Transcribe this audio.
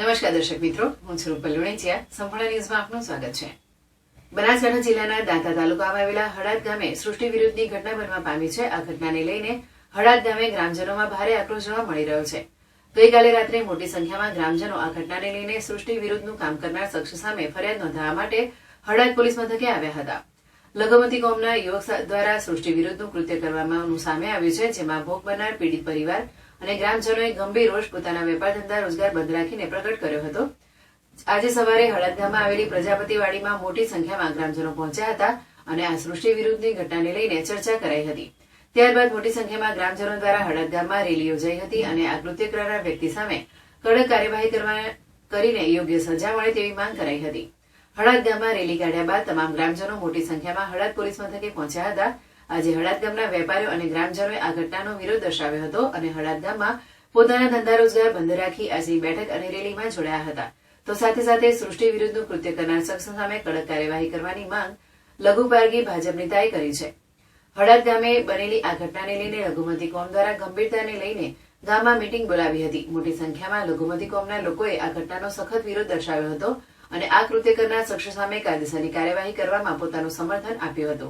નમસ્કાર દર્શક મિત્રો, હું છું રૂપલ લુણેચિયા. સંપૂર્ણ ન્યૂઝમાં આપનું સ્વાગત છે. બનાસકાંઠા જિલ્લાના દાંતા તાલુકામાં આવેલા હળાદ ગામે સૃષ્ટિ વિરુદ્ધની ઘટના બનવા પામી છે. આ ઘટનાને લઈને હળાદ ગામે ગ્રામજનોમાં ભારે આક્રોશ જોવા મળી રહ્યો છે. ગઈકાલે રાત્રે મોટી સંખ્યામાં ગ્રામજનો આ ઘટનાને લઈને સૃષ્ટિ વિરુદ્ધનું કામ કરનાર શખ્સ સામે ફરિયાદ નોંધાવવા માટે હળાદ પોલીસ મથકે આવ્યા હતા. લઘુમતી કોમના યુવક દ્વારા સૃષ્ટિ વિરુદ્ધનું કૃત્ય કરવામાં સામે આવ્યું છે, જેમાં ભોગ બનનાર પીડિત પરિવાર અને ગ્રામજનોએ ગંભીર રોષ પોતાના વેપાર ધંધા રોજગાર બંધ રાખીને પ્રગટ કર્યો હતો. આજે સવારે હળદ ગામમાં આવેલી પ્રજાપતિવાડીમાં મોટી સંખ્યામાં ગ્રામજનો પહોંચ્યા હતા અને આ સૃષ્ટિ વિરુદ્ધની ઘટનાને લઈને ચર્ચા કરાઈ હતી. ત્યારબાદ મોટી સંખ્યામાં ગ્રામજનો દ્વારા હળદગામમાં રેલી યોજાઈ હતી અને આ કૃત્ય કરનાર વ્યક્તિ સામે કડક કાર્યવાહી કરવા, કરીને યોગ્ય સજા મળે તેવી માંગ કરાઈ હતી. હળદ ગામમાં રેલી કાઢ્યા બાદ તમામ ગ્રામજનો મોટી સંખ્યામાં હળદ પોલીસ મથકે પહોંચ્યા હતા. આજે હળાદ ગામના વેપારીઓ અને ગ્રામજનોએ આ ઘટનાનો વિરોધ દર્શાવ્યો હતો અને હળાદ ગામમાં પોતાના ધંધા રોજગાર બંધ રાખી આજની બેઠક અને રેલીમાં જોડાયા હતા. તો સાથે સાથે સૃષ્ટિ વિરુદ્ધનું કૃત્ય કરનાર શખ્સ સામે કડક કાર્યવાહી કરવાની માંગ લઘુપારગી ભાજપ નેતાએ કરી છે. હળદ ગામે બનેલી આ ઘટનાને લઈને લઘુમતી કોમ દ્વારા ગંભીરતાને લઈને ગામમાં મીટિંગ બોલાવી હતી. મોટી સંખ્યામાં લઘુમતી કોમના લોકોએ આ ઘટનાનો સખત વિરોધ દર્શાવ્યો હતો અને આ કૃત્ય કરનાર શખ્સ સામે કાયદેસરની કાર્યવાહી કરવામાં પોતાનું સમર્થન આપ્યું હતું.